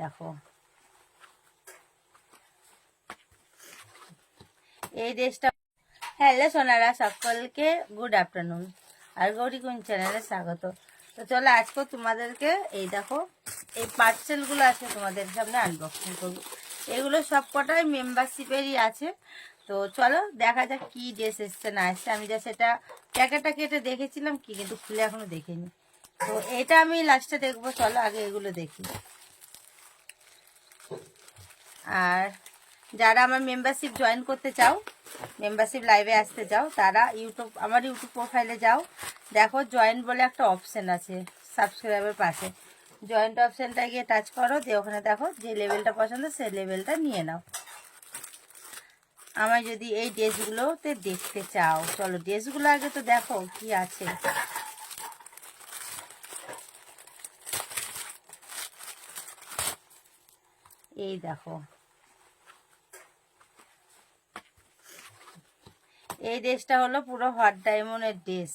দেখো। এই ড্রেসটা হ্যালো সোনারা, সকলকে গুড আফটারনুন আর গৌরী কোন চ্যানেলে স্বাগত। তো চলো আজকে তোমাদেরকে এই দেখো, এই পার্সেলগুলো আছে তোমাদের সামনে আনবক্সিং করব। এগুলো সব কটাই মেম্বারশিপেরই আছে। তো চলো দেখা যাক কি ড্রেস এসছে, না এসছে। আমি যা সেটা প্যাকেটটা কেটে দেখেছিলাম কি, কিন্তু খুলে এখনও দেখিনি। তো এটা আমি লাস্টে দেখব। চলো আগে এগুলো দেখি। আর যারা আমার মেম্বারশিপ জয়েন করতে চাও মেম্বারশিপ লাইভে আসতে চাও, তারা ইউটিউব আমার ইউটিউব প্রোফাইলে যাও। দেখো জয়েন বলে একটা অপশান আছে সাবস্ক্রাইবের পাশে। জয়েন্ট অপশানটা গিয়ে টাচ করো, দিয়ে ওখানে দেখো যে লেভেলটা পছন্দ, সেই লেভেলটা নিয়ে নাও। আমার যদি এই ড্রেসগুলোতে দেখতে চাও, চলো ড্রেসগুলো আগে তো দেখো কি আছে। এই দেখো। এই ড্রেসটা হলো পুরো হট ডায়মন্ডের ড্রেস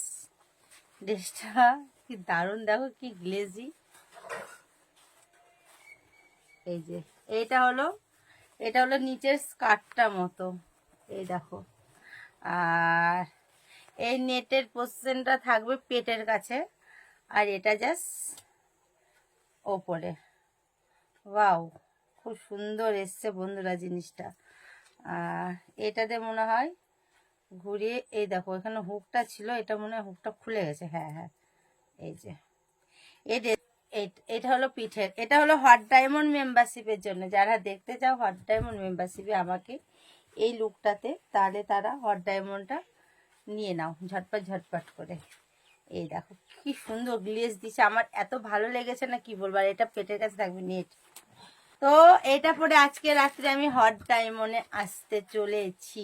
ড্রেসটা কি দারুণ, দেখো কি গ্লেজি এই যে, এইটা হলো, এটা হলো নিচের স্কার্টটা মতো। এই দেখো। আর এই নেটের পোর্শনটা থাকবে পেটের কাছে। আর এটা জাস্ট ওপরে। ওয়াও খুব সুন্দর এসছে বন্ধুরা জিনিসটা। আর এটাতে মনে হয় ঘুরিয়ে, এই দেখো, এখানে হুকটা ছিল, এটা মনে হয় হুকটা খুলে গেছে। হ্যাঁ হ্যাঁ এই যে। এটা হলো পিঠের, এটা হলো হট ডায়মন্ড মেম্বারশিপের জন্য। যারা দেখতে চাও হট ডায়মন্ড মেম্বারশিপে আমাকে এই লুকটাতে, তাহলে তারা হট ডায়মন্ডটা নিয়ে নাও, ঝটপট ঝটপট করে। এই দেখো, কি সুন্দর গ্লেজ দিছে। আমার এত ভালো লেগেছে না, কি বলব? আর এটা পেটের কাছে থাকবে, নেট। তো এটা পরে আজকে রাত্রে আমি হট ডায়মন্ডে আসতে চলেছি।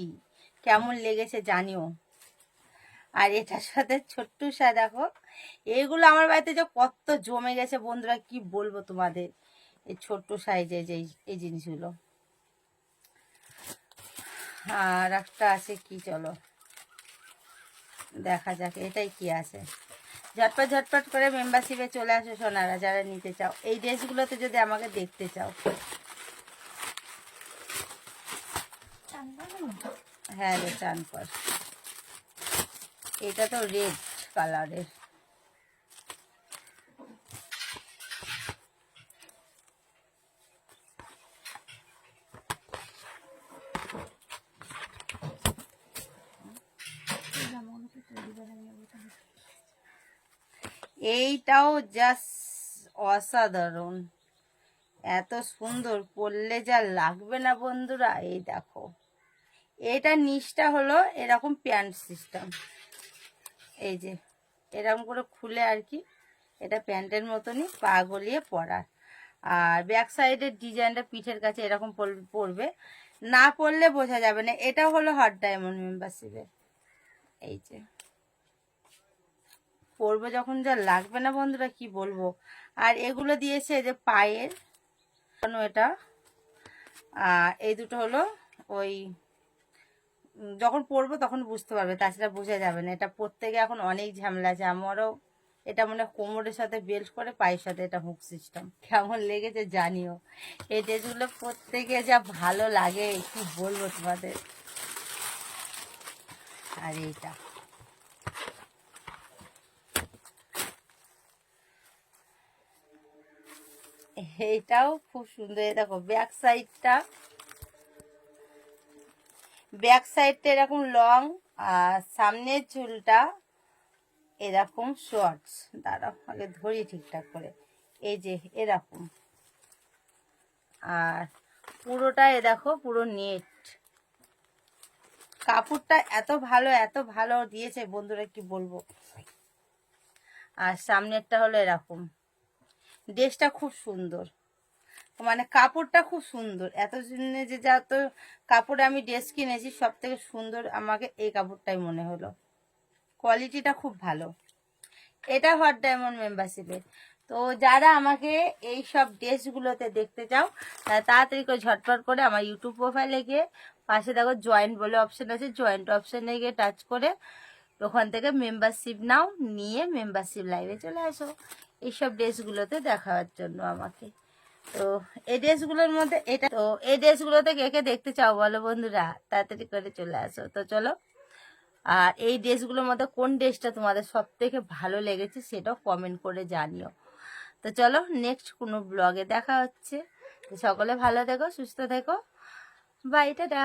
কেমন লেগেছে জানিও? আর এটার সাথে ছোট্ট সা দেখো, এগুলো আমার বাড়িতে যে কত জমে গেছে বন্ধুরা, কি বলব তোমাদের? এই ছোট্ট সাইজে যে এই জিনিসগুলো। আর একটা আছে কি চলো? দেখা যাক, এটাই কি আছে। ঝটপট ঝটপট করে মেম্বারশিপে চলে আসো সোনারা, যারা নিতে চাও। এই ড্রেসগুলোতে যদি আমাকে দেখতে চাও। হ্যাঁ রে, চান এটা তো রেড কালারের এইটাও জাস্ট অসাধারণ। এত সুন্দর পরলে যা লাগবে না বন্ধুরা, এই দেখো। এটা নিচটা হলো এরকম প্যান্ট সিস্টেম এই যে, এরকম করে খুলে আর কি, এটা প্যান্টের মতনই পা গলিয়ে পরার আর ব্যাক সাইডের ডিজাইনটা পিঠের কাছে এরকম পড়বে। না পড়লে বোঝা যাবে না, এটা হলো হট ডায়মন্ড মেম্বারশিপের এই যে। পরবো যখন যা লাগবে না বন্ধুরা, কি বলব? আর এগুলো দিয়েছে যে পায়ের এটা। এই দুটো হলো ওই যখন পরবো তখন বুঝতে পারবে, তাছাড়া বোঝা যাবে না। এটা প্রত্যেকে এখন অনেক ঝামেলা আছে। আমারও এটা মনে কোমরের সাথে বেল্ট করে, পায়ের সাথে এটা হুক সিস্টেম। কেমন লেগেছে জানিও। এই ড্রেসগুলো প্রত্যেকে যা ভালো লাগে, কি বলব তোমাদের? আর এইটা। এইটাও খুব সুন্দর। দেখো ব্যাক সাইডটা ব্যাক সাইডটা এরকম লং আর সামনের চুলটা এরকম শর্টস দাঁড়াও, আগে ধরি ঠিকঠাক করে। এই যে, এরকম। আর পুরোটা এ দেখো, পুরো নেট কাপড়টা এত ভালো এত ভালো দিয়েছে, বন্ধুরা কি বলব? আর সামনেরটা হলো এরকম। ড্রেসটা খুব সুন্দর। মানে কাপড়টা খুব সুন্দর। এত যে যত কাপড়ে আমি ড্রেস কিনেছি সব থেকে সুন্দর আমাকে এই কাপড়টাই মনে হলো। কোয়ালিটিটা খুব ভালো। এটা হট ডায়মন্ড মেম্বারশিপের তো যারা আমাকে এই সব ড্রেসগুলোতে দেখতে চাও তাড়াতাড়ি করে ঝটপট করে আমার ইউটিউব প্রোফাইলে গিয়ে পাশে দেখো জয়েন্ট বলে অপশন আছে। জয়েন্ট অপশানে গিয়ে টাচ করে ওখান থেকে মেম্বারশিপ নাও, নিয়ে মেম্বারশিপ লাইভে চলে আসো। এইসব ড্রেসগুলোতে দেখাবার জন্য আমাকে। তো এই ড্রেসগুলোর মধ্যে এটা, তো এই ড্রেসগুলোতে কে কে দেখতে চাও বলো বন্ধুরা? তাড়াতাড়ি করে চলে আসো। তো চলো, আর এই ড্রেসগুলোর মধ্যে কোন ড্রেসটা তোমাদের সব থেকে ভালো লেগেছে সেটাও কমেন্ট করে জানিও। তো চলো নেক্সট কোনো ব্লগে দেখা হচ্ছে। সকলে ভালো থেকো, সুস্থ থেকো। Bye tata.